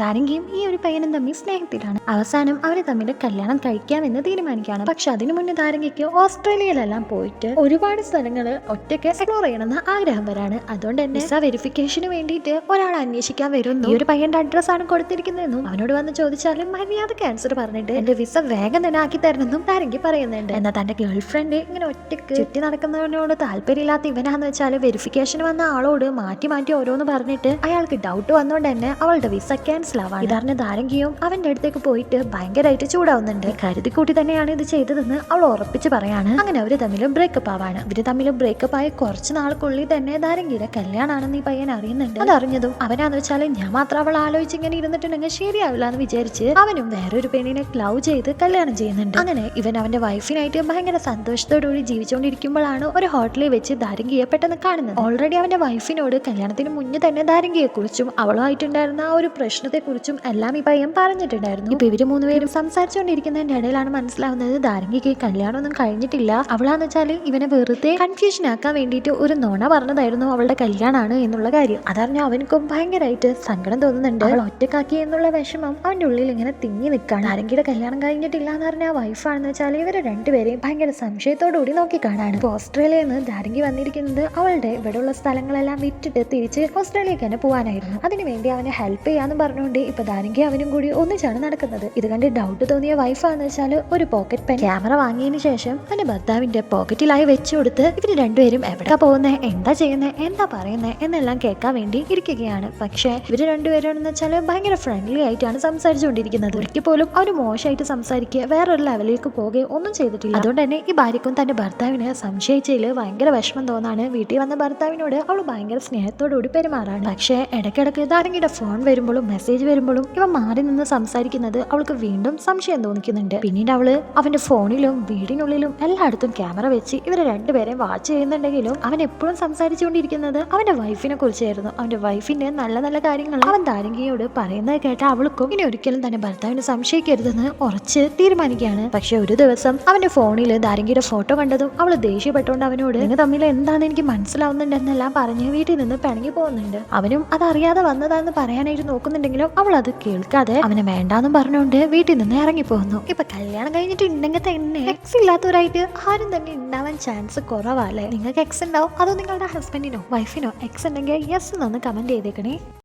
ധാരംഗിയും ഈ ഒരു പയ്യനും തമ്മിൽ സ്നേഹത്തിലാണ്. അവസാനം അവർ തമ്മിൽ കല്യാണം കഴിക്കാമെന്ന് തീരുമാനിക്കുകയാണ്. പക്ഷെ അതിനു മുന്നേ ധാരംഗിക്ക് ഓസ്ട്രേലിയയിലെല്ലാം പോയിട്ട് ഒരുപാട് സ്ഥലങ്ങൾ ഒറ്റയ്ക്ക് എക്സ്പ്ലോർ ചെയ്യണമെന്ന് ആഗ്രഹം വരാണ്. അതുകൊണ്ട് തന്നെ വിസ വെരിഫിക്കേഷന് വേണ്ടിയിട്ട് ഒരാൾ അന്വേഷിക്കാൻ വരുന്നു. ഈ ഒരു പയ്യന്റെ അഡ്രസ് ആണ് കൊടുത്തിരിക്കുന്നതെന്നും അവനോട് വന്ന് ചോദിച്ചാലും മര്യാദ ക്യാൻസർ പറഞ്ഞിട്ട് എന്റെ വിസ വേഗം തന്നെ ആക്കി തരണമെന്നും ധാരംഗി പറയുന്നുണ്ട്. എന്നാൽ തന്റെ ഗേൾഫ്രണ്ട് ഇങ്ങനെ ഒറ്റയ്ക്ക് ചുറ്റി നടക്കുന്നവനോട് താല്പര്യമില്ലാത്ത ഇവനാന്ന് വെച്ചാൽ വെരിഫിക്കേഷൻ വന്ന ആളോട് മാറ്റി മാറ്റി ഓരോന്ന് പറഞ്ഞിട്ട് അയാൾക്ക് ഡൗട്ട് വന്നുകൊണ്ട് തന്നെ അവളുടെ വിസ ക്യാൻസൽ ആവാണ് ഇതാറിന് ധാരംഗിയും അവന്റെ അടുത്തേക്ക് പോയിട്ട് ഭയങ്കരമായിട്ട് ചൂടാവുന്നുണ്ട്. കരുതിക്കൂട്ടി തന്നെയാണ് ഇത് ചെയ്തതെന്ന് അവൾ ഉറപ്പിച്ച് പറയാണ്. അങ്ങനെ അവർ തമ്മിലും ബ്രേക്കപ്പ് ആവാണ്. ഇവർ തമ്മിലും ബ്രേക്കപ്പ് ആയ കുറച്ച് നാൾക്കുള്ളിൽ തന്നെ ധാരംഗിയുടെ കല്യാണാണെന്ന് ഈ പയ്യൻ അറിയുന്നുണ്ട്. അതറിഞ്ഞതും. അവനാന്ന് വെച്ചാൽ ഞാൻ മാത്രം അവൾ ആലോചിച്ച് ഇങ്ങനെ ഇരുന്നിട്ടുണ്ടെങ്കിൽ ശരിയാവില്ല എന്ന് വിചാരിച്ച് അവനും വേറൊരു പെണ്ണിനെ ലവ് ചെയ്ത് കല്യാണം ചെയ്യുന്നുണ്ട്. അങ്ങനെ ഇവൻ അവന്റെ വൈഫിനായിട്ട് ഭയങ്കര സന്തോഷത്തോടുകൂടി ജീവിച്ചുകൊണ്ടിരിക്കുമ്പോഴാണ് ഒരു ഹോട്ടലിൽ വെച്ച് ധാരംഗിയെ പെട്ടെന്ന് കാണുന്നത്. ഓൾറെഡി അവന്റെ വൈഫിനോട് കല്യാണത്തിന് മുന്നേ തന്നെ ധാരംഗിയെ കുറിച്ചും അവളുമായിട്ടുണ്ടായിരുന്ന ആ ഒരു പ്രശ്നത്തെ കുറിച്ചും എല്ലാം ഈ പയ്യൻ പറഞ്ഞിട്ടുണ്ടായിരുന്നു. ഇപ്പൊ ഇവർ മൂന്നുപേരും സംസാരിച്ചുകൊണ്ടിരിക്കുന്നതിന്റെ ഇടയിലാണ് മനസ്സിലാവുന്നത്. ധാരംഗിക്ക് കല്യാണമൊന്നും കഴിഞ്ഞിട്ടില്ല. അവളാന്ന് വെച്ചാൽ ഇവനെ വെറുതെ കൺഫ്യൂഷൻ ആക്കാൻ വേണ്ടിയിട്ട് ഒരു നോണ പറഞ്ഞതായിരുന്നു അവളുടെ കല്യാണമാണ് എന്നുള്ള കാര്യം. അതറിഞ്ഞ അവനക്കും ഭയങ്കരമായിട്ട് സങ്കടം തോന്നുന്നുണ്ട്. അവൾ ഒറ്റക്കാക്കി എന്നുള്ള വിഷമം അവന്റെ ഉള്ളിൽ ഇങ്ങനെ തിങ്ങി നിൽക്കാണ്. ധാരംഗിയുടെ കല്യാണം കഴിഞ്ഞിട്ടില്ല എന്ന് പറഞ്ഞ ആ വൈഫാണെന്ന് വെച്ചാൽ ഇവരെ രണ്ടുപേരെയും ഭയങ്കര സംശയത്തോടു കൂടി നോക്കി കാണാണ് ഇപ്പൊ ഓസ്ട്രേലിയയിൽ നിന്ന് ധാരങ്കി വന്നിരിക്കുന്നത് അവളുടെ ഇവിടെയുള്ള സ്ഥലങ്ങളെല്ലാം വിറ്റിട്ട് തിരിച്ച് ഓസ്ട്രേലിയക്ക് തന്നെ പോകാനായിരുന്നു അതിനുവേണ്ടി അവനെ ഹെൽപ്പ് ചെയ്യാന്ന് പറഞ്ഞുകൊണ്ട് ഇപ്പൊ ധാരംഗി അവനും കൂടി ഒന്നിച്ചാണ് നടക്കുന്നത്. ഇത് കണ്ട് ഡൗട്ട് തോന്നിയ വൈഫാന്ന് വെച്ചാൽ ഒരു പോക്കറ്റ് പെൻ ക്യാമറ വാങ്ങിയതിനു ശേഷം തന്റെ ഭർത്താവിന്റെ പോക്കറ്റിലായി വെച്ചു കൊടുത്ത് ഇവർ രണ്ടുപേരും എവിടെ പോകുന്നത് എന്താ ചെയ്യുന്നത് എന്താ പറയുന്നത് എന്നെല്ലാം കേൾക്കാൻ വേണ്ടി ഇരിക്കുകയാണ്. പക്ഷേ ഇവർ രണ്ടുപേരും വെച്ചാൽ ഭയങ്കര ഫ്രണ്ട്ലി ആയിട്ടാണ് സംസാരിച്ചുകൊണ്ടിരിക്കുന്നത്. ഒരിക്കൽ പോലും അവർ മോശമായിട്ട് സംസാരിക്കുക വേറൊരു ലെവലിലേക്ക് പോകുകയോ ഒന്നും ചെയ്തിട്ടില്ല. അതുകൊണ്ട് തന്നെ ഈ ഭാര്യക്കും തന്റെ ഭർത്താവിനെ സംശയിച്ചതിൽ ഭയങ്കര വിഷമം തോന്നാണ്. വീട്ടിൽ വന്ന ഭർത്താവിനോട് അവൾ ഭയങ്കര സ്നേഹത്തോടുകൂടി പെരുമാറാണ്. പക്ഷേ ഇടയ്ക്കിടയ്ക്ക് ധാരംഗിയുടെ ഫോൺ വരുമ്പോഴും മെസ്സേജ് വരുമ്പോഴും ഇവ മാറി നിന്ന് സംസാരിക്കുന്നത് അവൾക്ക് വീണ്ടും സംശയം തോന്നിക്കുന്നുണ്ട്. പിന്നീട് അവൾ അവന്റെ ഫോണിലും വീടിനുള്ളിലും എല്ലായിടത്തും ക്യാമറ വെച്ച് ഇവരെ രണ്ടുപേരെയും വാച്ച് ചെയ്യുന്നുണ്ടെങ്കിലും അവൻ എപ്പോഴും സംസാരിച്ചുകൊണ്ടിരിക്കുന്നത് അവന്റെ വൈഫിനെ കുറിച്ചായിരുന്നു. അവന്റെ വൈഫിന്റെ നല്ല നല്ല കാര്യങ്ങൾ അവൻ താരങ്കിയോട് പറയുന്നത് കേട്ട അവൾക്കും ഇനി ഒരിക്കലും തന്നെ ഭർത്താവിനെ സംശയിക്കരുതെന്ന് ഉറച്ച് തീരുമാനിക്കുകയാണ്. പക്ഷെ ഒരു ദിവസം അവന്റെ ഫോണിൽ ദാരങ്കിയുടെ ഫോട്ടോ കണ്ടതും അവൾ ദേഷ്യപ്പെട്ടുകൊണ്ട് അവനോട് നിങ്ങൾ തമ്മിൽ എന്താണ് എനിക്ക് മനസ്സിലാവുന്നുണ്ടെന്നെല്ലാം പറഞ്ഞ് വീട്ടിൽ നിന്ന് പിണങ്ങി പോകുന്നുണ്ട്. അവനും അതറിയാതെ വന്നതാണെന്ന് പറയാനായിട്ട് നോക്കുന്നുണ്ടെങ്കിലും അവൾ അത് കേൾക്കാതെ അവനെ വേണ്ടാന്നും പറഞ്ഞുകൊണ്ട് വീട്ടിൽ നിന്ന് ഇറങ്ങി പോകുന്നു ഇപ്പൊ കല്യാണം കഴിഞ്ഞിട്ടുണ്ടെങ്കിൽ തന്നെ എക്സ് ഇല്ലാത്തവരായിട്ട് ആരും തന്നെ ഉണ്ടാവാൻ ചാൻസ് കുറവാല്ലേ നിങ്ങൾക്ക് എക്സ് ഉണ്ടാവും? അതോ നിങ്ങളുടെ ഹസ്ബൻഡിനോ വൈഫിനോ എക്സ് ഉണ്ടെങ്കിൽ യെസ് എന്നൊന്ന് കമന്റ് ചെയ്തേക്കണേ.